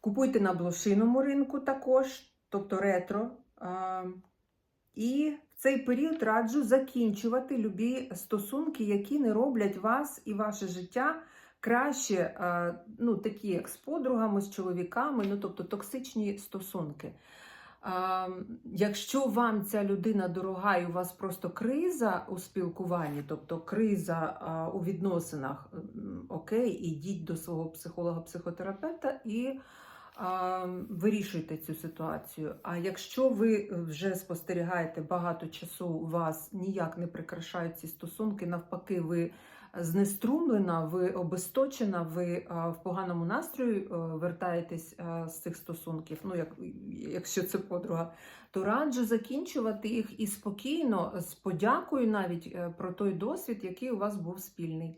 Купуйте на блошиному ринку також, тобто ретро. І в цей період раджу закінчувати любі стосунки, які не роблять вас і ваше життя краще, ну, такі як з подругами, з чоловіками, ну, тобто токсичні стосунки. Якщо вам ця людина дорога і у вас просто криза у спілкуванні, тобто криза у відносинах, окей, ідіть до свого психолога-психотерапевта і вирішуйте цю ситуацію. А якщо ви вже спостерігаєте багато часу, у вас ніяк не прикрашають ці стосунки, навпаки, ви знеструмлена, ви обесточена, ви в поганому настрої вертаєтесь з цих стосунків, ну як, якщо це подруга, то раджу закінчувати їх і спокійно, з подякою навіть е, про той досвід, який у вас був спільний.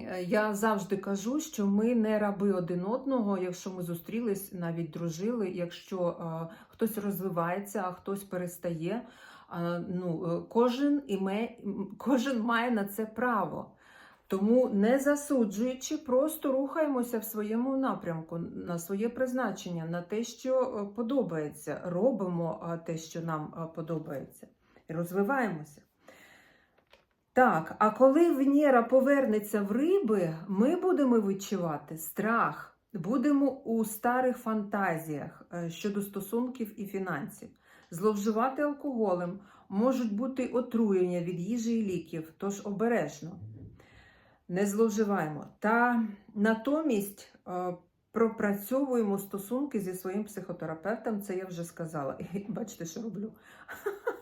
Е, Я завжди кажу, що ми не раби один одного, якщо ми зустрілись, навіть дружили, якщо е, хтось розвивається, а хтось перестає. ну, е, кожен, іме, кожен має на це право. Тому не засуджуючи, просто рухаємося в своєму напрямку, на своє призначення, на те, що подобається. Робимо те, що нам подобається, і розвиваємося. Так, а коли Венера повернеться в риби, ми будемо відчувати страх, будемо у старих фантазіях е, щодо стосунків і фінансів. Зловживати алкоголем можуть бути отруєння від їжі і ліків, тож обережно. Не зловживаємо. Та натомість е, пропрацьовуємо стосунки зі своїм психотерапевтом, це я вже сказала. І бачите, що роблю.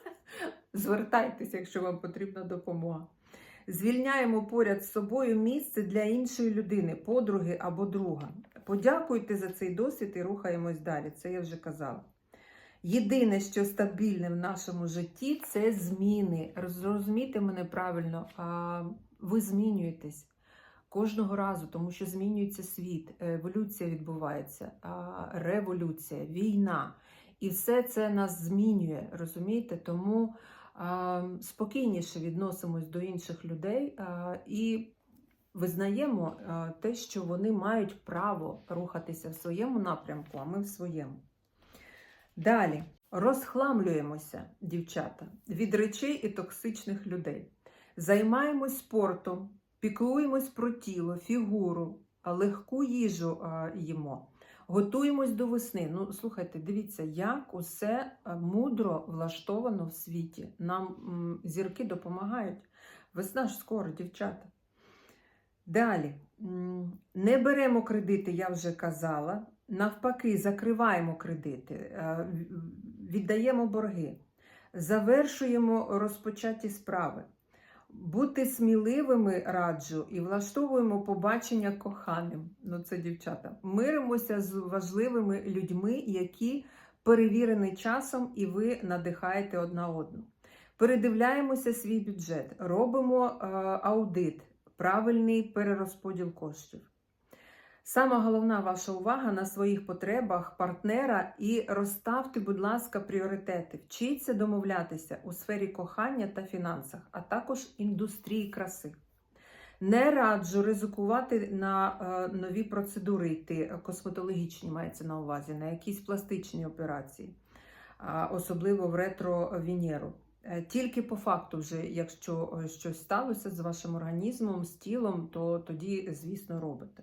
Звертайтеся, якщо вам потрібна допомога. Звільняємо поряд з собою місце для іншої людини, подруги або друга. Подякуйте за цей досвід і рухаємось далі. Це я вже казала. Єдине, що стабільне в нашому житті, це зміни. Зрозумійте мене правильно, ви змінюєтесь кожного разу, тому що змінюється світ, еволюція відбувається, революція, війна. І все це нас змінює, розумієте? Тому спокійніше відносимось до інших людей і визнаємо те, що вони мають право рухатися в своєму напрямку, а ми в своєму. Далі розхламлюємося, дівчата, від речей і токсичних людей. Займаємось спортом, піклуємось про тіло, фігуру, легку їжу їмо. Готуємось до весни. Ну, слухайте, дивіться, як усе мудро влаштовано в світі. Нам м, зірки допомагають. Весна ж скоро, дівчата. Далі. Не беремо кредити, я вже казала. Навпаки, закриваємо кредити, е, віддаємо борги, завершуємо розпочаті справи. Бути сміливими раджу і влаштовуємо побачення коханим. Ну, це дівчата. Миримося з важливими людьми, які перевірені часом, і ви надихаєте одна одну. Передивляємося свій бюджет, робимо е, аудит, правильний перерозподіл коштів. Сама головна ваша увага на своїх потребах партнера і розставте, будь ласка, пріоритети. Вчіться домовлятися у сфері кохання та фінансах, а також індустрії краси. Не раджу ризикувати на е, нові процедури йти, е, косметологічні мається на увазі, на якісь пластичні операції. а, особливо в ретро Венеру. Е, Тільки по факту, вже, якщо е, щось сталося з вашим організмом, з тілом, то тоді, звісно, робите.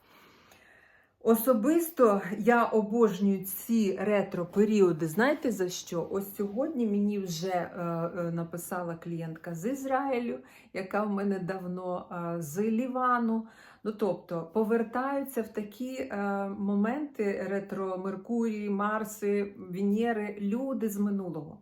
Особисто я обожнюю ці ретро-періоди. Знаєте за що? Ось сьогодні мені вже е, е, написала клієнтка з Ізраїлю, яка в мене давно е, з Лівану. Ну, тобто повертаються в такі е, моменти ретро Меркурії, Марси, Венери, люди з минулого.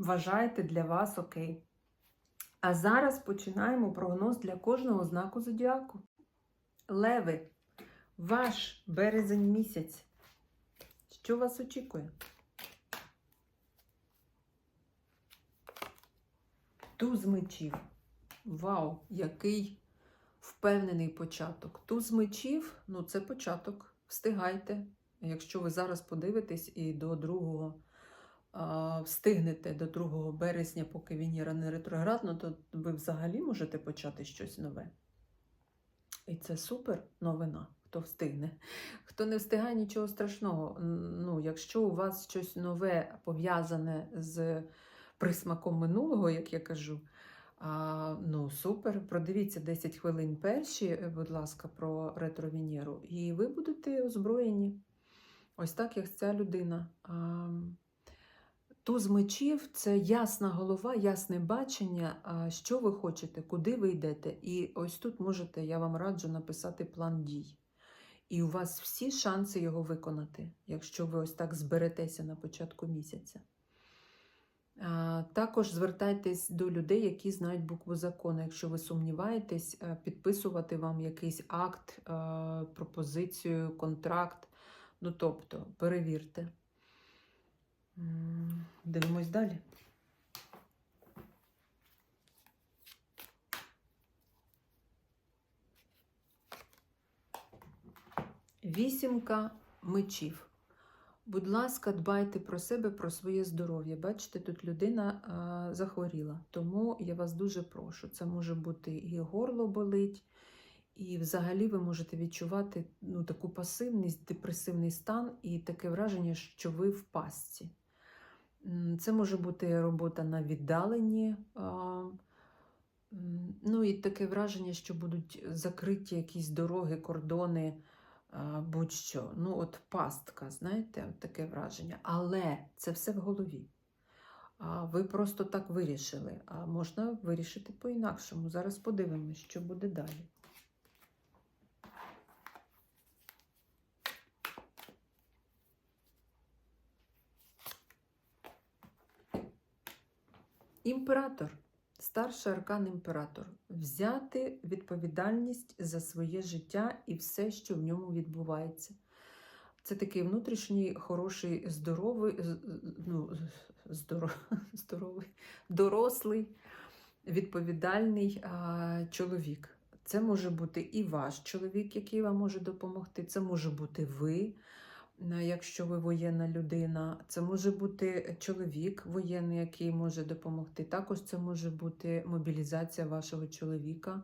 вважаєте для вас окей. А зараз починаємо прогноз для кожного знаку зодіаку. Леви, ваш березень місяць. Що вас очікує? Туз мечів. Вау, який впевнений початок. Туз мечів, ну це початок. Встигайте. Якщо ви зараз подивитесь і до 2 а, встигнете до 2 березня, поки Венера не ретроградна, то ви взагалі можете почати щось нове. І це супер новина, хто встигне. Хто не встигає, нічого страшного. Ну, якщо у вас щось нове пов'язане з присмаком минулого, як я кажу, а, ну супер. Продивіться 10 хвилин перші, е, будь ласка, про ретро-Венеру, і ви будете озброєні. Ось так, як ця людина. А, Туз мечів це ясна голова, ясне бачення, що ви хочете, куди ви йдете. І ось тут можете, я вам раджу написати план дій. І у вас всі шанси його виконати, якщо ви ось так зберетеся на початку місяця. Також звертайтесь до людей, які знають букву закону. Якщо ви сумніваєтесь, е, підписувати вам якийсь акт, е, пропозицію, контракт. Ну, тобто, перевірте. Дивимось далі. Вісімка мечів. Будь ласка, дбайте про себе, про своє здоров'я. Бачите, тут людина а, захворіла. Тому я вас дуже прошу. Це може бути і горло болить, і взагалі ви можете відчувати ну, таку пасивність, депресивний стан і таке враження, що ви в пастці. Це може бути робота на віддаленні. Ну і таке враження, що будуть закриті якісь дороги, кордони, будь-що. Ну, от пастка, знаєте, таке враження. Але це все в голові. Ви просто так вирішили. А можна вирішити по-інакшому. Зараз подивимось, що буде далі. Імператор, старший аркан імператор, взяти відповідальність за своє життя і все, що в ньому відбувається. Це такий внутрішній, хороший, здоровий, ну, здоров, здоровий, дорослий, відповідальний а, чоловік. Це може бути і ваш чоловік, який вам може допомогти. Це може бути ви, якщо ви воєнна людина. Це може бути чоловік воєнний, який може допомогти. Також це може бути мобілізація вашого чоловіка.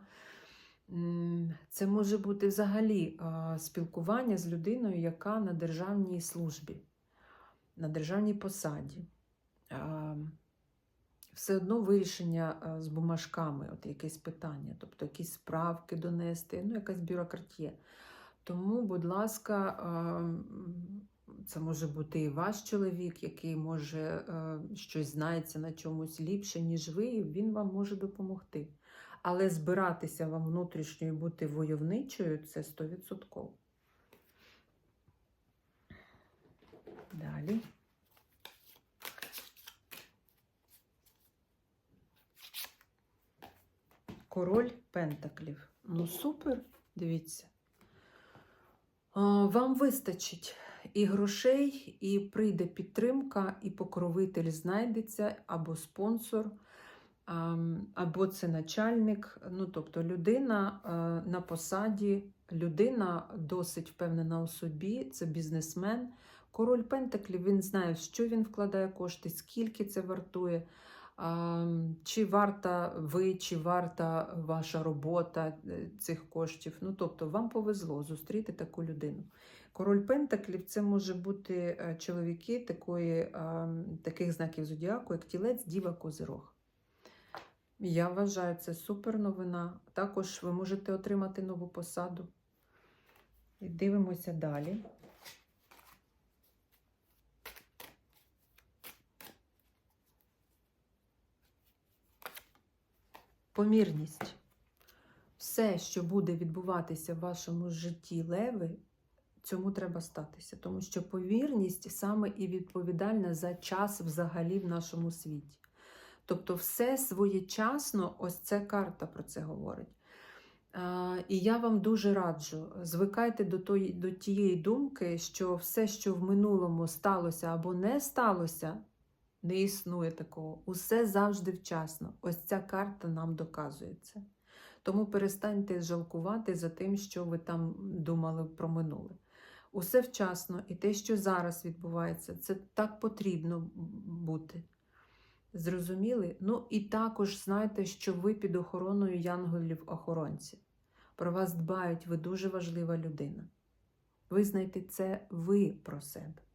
Це може бути взагалі спілкування з людиною, яка на державній службі, на державній посаді. Все одно вирішення з бумажками, от якесь питання, тобто якісь справки донести, ну, якась бюрократія. Тому, будь ласка, це може бути і ваш чоловік, який може щось знається на чомусь ліпше, ніж ви, і він вам може допомогти. Але збиратися вам внутрішньо і бути войовничою це 100%. Далі. Король Пентаклів. Ну, супер, дивіться. Вам вистачить і грошей, і прийде підтримка, і покровитель знайдеться, або спонсор, або це начальник. Ну, тобто людина е, на посаді, людина досить впевнена у собі, це бізнесмен. Король Пентаклів він знає, що він вкладає кошти, скільки це вартує. Чи варта ви, чи варта ваша робота е, цих коштів? Ну, тобто, вам повезло зустріти таку людину. Король Пентаклів це може бути е, чоловіки такої, таких знаків зодіаку, як тілець, діва, козирог. Я вважаю, це супер новина. Також ви можете отримати нову посаду. І дивимося далі. Помірність. Все, що буде відбуватися в вашому житті леви, цьому треба статися. Тому що повірність саме і відповідальна за час взагалі в нашому світі. Тобто, все своєчасно, ось ця карта про це говорить. І я вам дуже раджу, звикайте до, тої, до тієї думки, що все, що в минулому сталося або не сталося, не існує такого. Усе завжди вчасно. Ось ця карта нам доказує це. Тому перестаньте жалкувати за тим, що ви там думали про минуле. Усе вчасно, і те, що зараз відбувається, це так потрібно бути. Зрозуміли? Ну і також знайте, що ви під охороною янголів-охоронців. Про вас дбають, ви дуже важлива людина. Визнайте це ви про себе.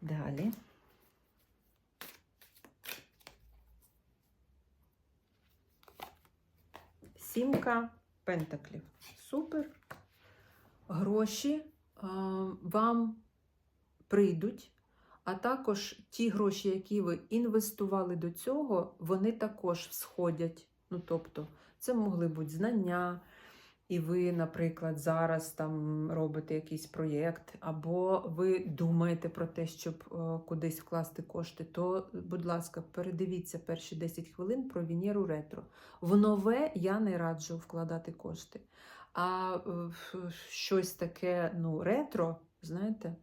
Далі. Сімка пентаклів. Супер. Гроші вам прийдуть, а також ті гроші, які ви інвестували до цього, вони також всходять. Ну, тобто, це могли бути знання, і ви, наприклад, зараз там робите якийсь проєкт, або ви думаєте про те, щоб е, кудись вкласти кошти, то, будь ласка, передивіться перші 10 хвилин про Венеру ретро. В нове я не раджу вкладати кошти. А е, щось таке, ну, ретро, знаєте,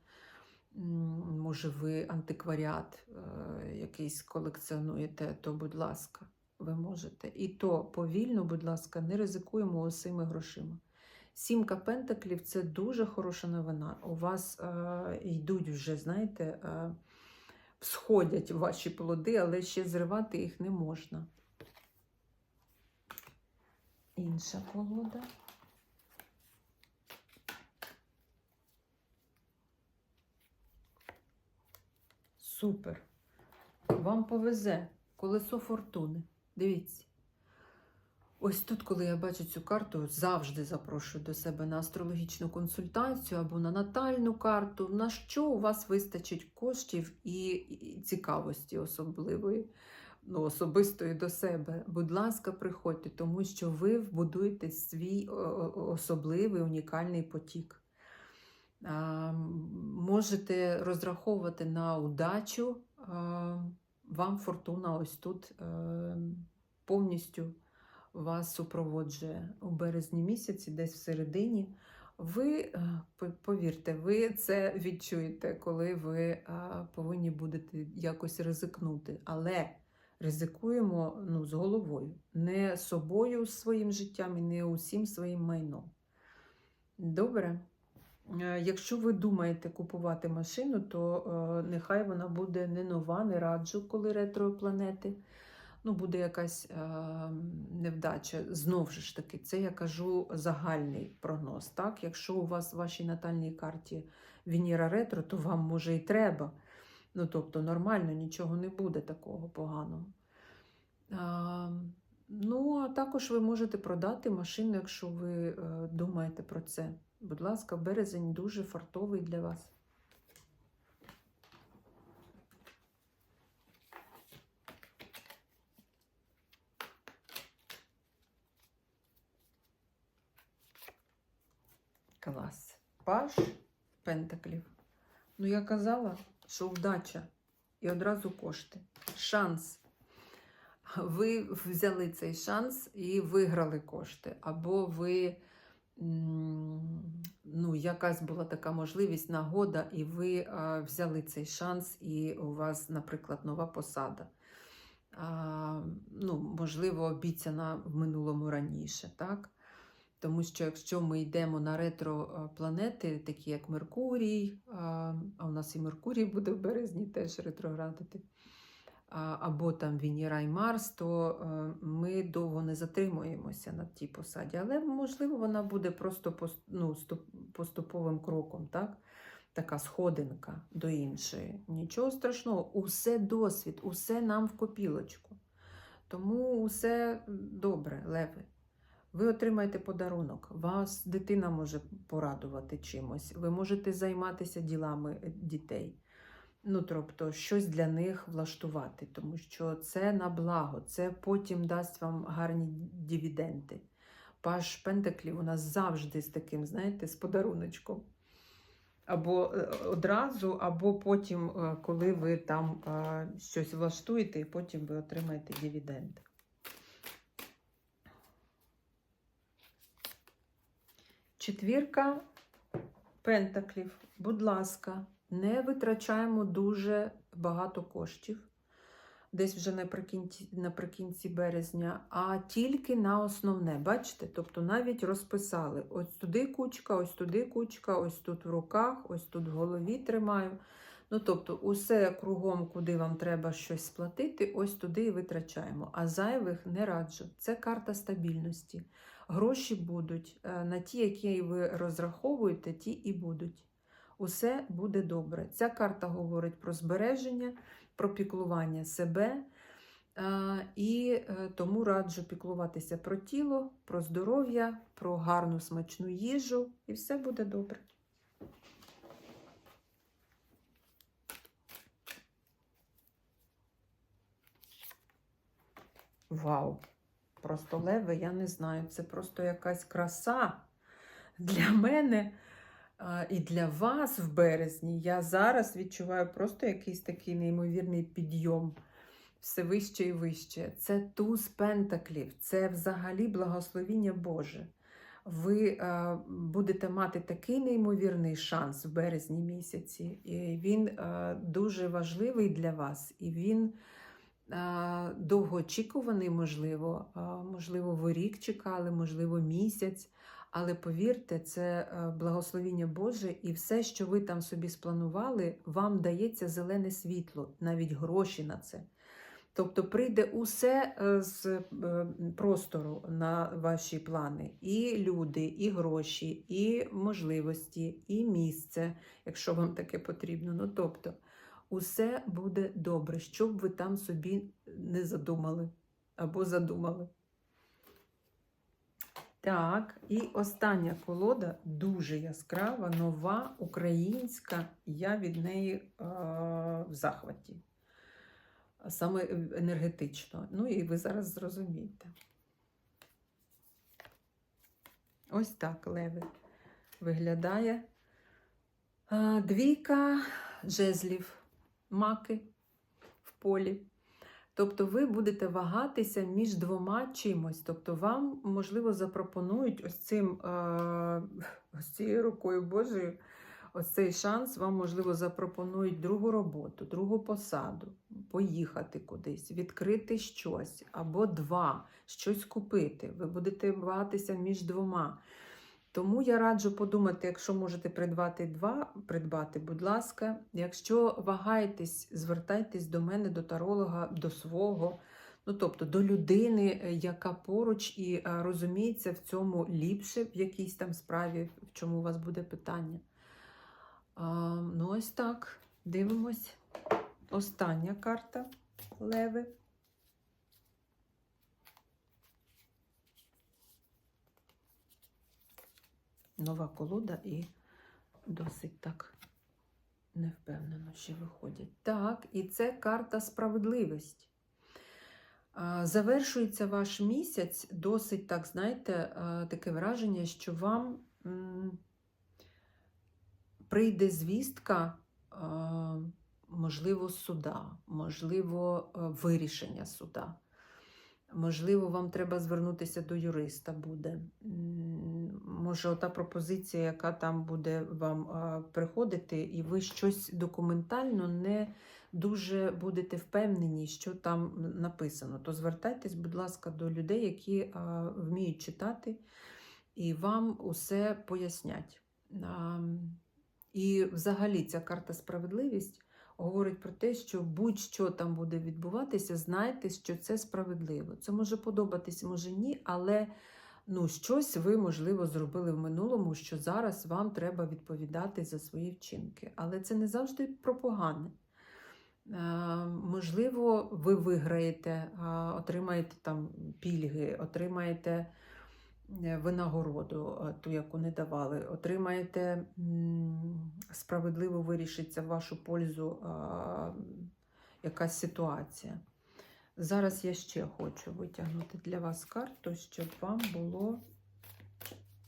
може, ви антикваріат е, якийсь колекціонуєте, то, будь ласка, ви можете. І то повільно, будь ласка, не ризикуємо усіми грошима. Сімка пентаклів це дуже хороша новина. У вас е, йдуть вже, знаєте, е, всходять ваші плоди, але ще зривати їх не можна. Інша колода. Супер. Вам повезе колесо фортуни. Дивіться. Ось тут, коли я бачу цю карту, завжди запрошую до себе на астрологічну консультацію або на натальну карту, на що у вас вистачить коштів і, цікавості особливої, ну, особистої до себе. Будь ласка, приходьте, тому що ви вбудуєте свій особливий унікальний потік. Можете розраховувати на удачу. Вам фортуна ось тут е, повністю вас супроводжує у березні місяці, десь в середині. Ви, е, повірте, ви це відчуєте, коли ви е, повинні будете якось ризикнути. Але ризикуємо ну, з головою, не собою, своїм життям і не усім своїм майном. Добре. Е, Якщо ви думаєте купувати машину, то е, нехай вона буде не нова, не раджу, коли ретро планети. Ну, буде якась е, невдача. Знову ж таки, це я кажу загальний прогноз. Так? Якщо у вас в вашій натальній карті Венера ретро, то вам може і треба. Ну, тобто, нормально, нічого не буде такого поганого. А, ну, а також ви можете продати машину, якщо ви думаєте про це. Будь ласка, березень дуже фартовий для вас. Клас. Паш Пентаклів. Ну, я казала, що вдача і одразу кошти. Шанс. Ви взяли цей шанс і виграли кошти. Або ви, якась була така можливість, нагода, і ви а, взяли цей шанс, і у вас, наприклад, нова посада. А, ну, можливо, обіцяна в минулому раніше, так? Тому що якщо ми йдемо на ретро-планети, такі як Меркурій, а у нас і Меркурій буде в березні теж ретроградити, або там Венера і Марс, то е, ми довго не затримуємося на тій посаді. Але, можливо, вона буде просто ну, поступовим кроком, так? така сходинка до іншої. Нічого страшного, усе досвід, усе нам в копілочку. Тому усе добре, леви. Ви отримаєте подарунок, вас дитина може порадувати чимось, ви можете займатися ділами е, дітей. Ну, тобто, щось для них влаштувати, тому що це на благо, це потім дасть вам гарні дивіденди. Паш Пентаклів у нас завжди з таким, знаєте, з подаруночком. Або е, одразу, або потім, е, коли ви там е, щось влаштуєте, і потім ви отримаєте дивіденди. Четвірка пентаклів. Будь ласка, не витрачаємо дуже багато коштів, десь вже наприкінці, наприкінці березня, а тільки на основне. Бачите? Тобто навіть розписали: ось туди кучка, ось туди кучка, ось тут в руках, ось тут в голові тримаю. Ну, тобто, усе кругом, куди вам треба щось сплатити, ось туди і витрачаємо. А зайвих не раджу. Це карта стабільності. Гроші будуть е, на ті, які ви розраховуєте, ті і будуть. Усе буде добре. Ця карта говорить про збереження, про піклування себе. е, І е, тому раджу піклуватися про тіло, про здоров'я, про гарну смачну їжу, і все буде добре. Вау! Просто леви, я не знаю, це просто якась краса для мене і для вас в березні. Я зараз відчуваю просто якийсь такий неймовірний підйом. Все вище і вище. Це туз пентаклів, це взагалі благословіння Боже. Ви е, будете мати такий неймовірний шанс в березні місяці. І він е, дуже важливий для вас, і він е, довгоочікуваний, можливо. Е, можливо, ви рік чекали, можливо, місяць. Але повірте, це е, благословіння Боже, і все, що ви там собі спланували, вам дається зелене світло, навіть гроші на це. Тобто прийде усе е, з е, простору на ваші плани: і люди, і гроші, і можливості, і місце, якщо вам таке потрібно. Ну тобто, усе буде добре, що б ви там собі не задумали або задумали. Так, і остання колода дуже яскрава, нова, українська. Я від неї е, в захваті. Саме енергетично. Ну і ви зараз зрозумієте. Ось так леви виглядає. Двійка жезлів, маки в полі. Тобто ви будете вагатися між двома чимось. Тобто вам, можливо, запропонують ось цим е, ось цією рукою Божою, ось цей шанс, вам, можливо, запропонують другу роботу, другу посаду, поїхати кудись, відкрити щось або два, щось купити. Ви будете вагатися між двома. Тому я раджу подумати, якщо можете придбати два, придбати, будь ласка. Якщо вагаєтесь, звертайтесь до мене, до таролога, до свого, ну тобто до людини, е, яка поруч і е, розуміється в цьому ліпше, в якійсь там справі, в чому у вас буде питання. А, ну, ось так. Дивимось. Остання карта Леви. Нова колода і досить так невпевнено ще виходять. Так, і це карта справедливість. Завершується ваш місяць досить так, знаєте, таке враження, що вам прийде звістка, можливо, суда, можливо, вирішення суда. Можливо, вам треба звернутися до юриста буде. Може, ота пропозиція, яка там буде вам приходити, і ви щось документально не дуже будете впевнені, що там написано. То звертайтесь, будь ласка, до людей, які вміють читати, і вам усе пояснять. І взагалі ця карта справедливість говорить про те, що будь-що там буде відбуватися, знайте, що це справедливо. Це може подобатись, може ні, але ну, щось ви, можливо, зробили в минулому, що зараз вам треба відповідати за свої вчинки. Але це не завжди про погане. Е, Можливо, ви виграєте, отримаєте там пільги, отримаєте винагороду, е, ту, яку не давали, отримаєте справедливо вирішиться в вашу пользу е, якась ситуація. Зараз я ще хочу витягнути для вас карту, щоб вам було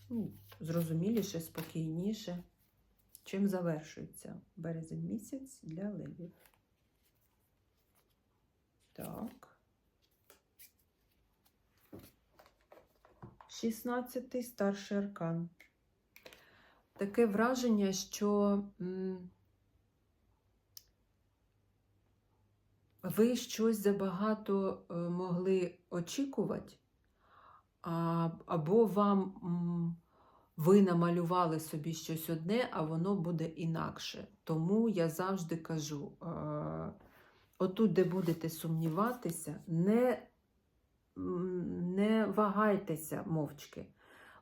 ну, зрозуміліше, спокійніше, чим завершується березень місяць для левів. Так. 16 старший аркан. Таке враження, що ви щось забагато е, могли очікувати, або вам ви намалювали собі щось одне, а воно буде інакше. Тому я завжди кажу: е, отут, де будете сумніватися, не, не вагайтеся мовчки.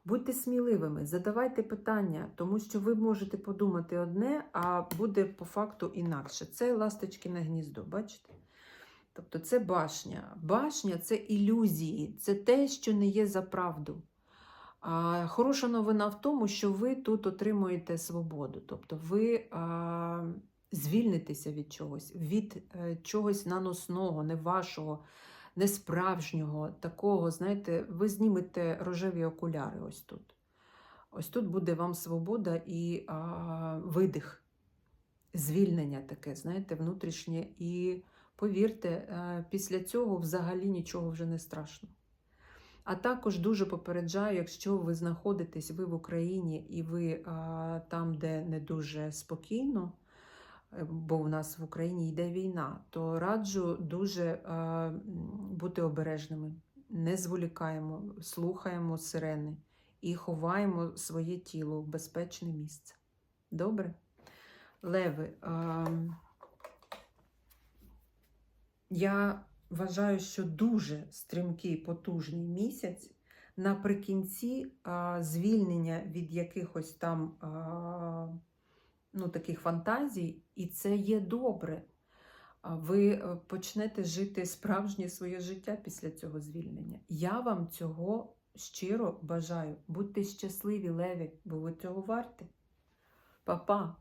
Будьте сміливими, задавайте питання, тому що ви можете подумати одне, а буде по факту інакше. Це ласточкине гніздо, бачите? Тобто це башня. Башня це ілюзії, це те, що не є за правду. А, Хороша новина в тому, що ви тут отримуєте свободу. Тобто ви а, звільнитеся від чогось, від е, чогось наносного, не вашого, не справжнього, такого, знаєте, ви знімете рожеві окуляри ось тут. Ось тут буде вам свобода і а, видих, звільнення таке, знаєте, внутрішнє. І повірте, е, після цього взагалі нічого вже не страшно. А також дуже попереджаю, якщо ви знаходитесь ви в Україні і ви а, там, де не дуже спокійно, бо в нас в Україні йде війна, то раджу дуже а, бути обережними. Не зволікаємо, слухаємо сирени і ховаємо своє тіло в безпечне місце. Добре? Леви, а, я вважаю, що дуже стрімкий, потужний місяць. Наприкінці звільнення від якихось там ну, таких фантазій, і це є добре. Ви е, почнете жити справжнє своє життя після цього звільнення. Я вам цього щиро бажаю. Будьте щасливі, леві, бо ви цього варті. Па-па!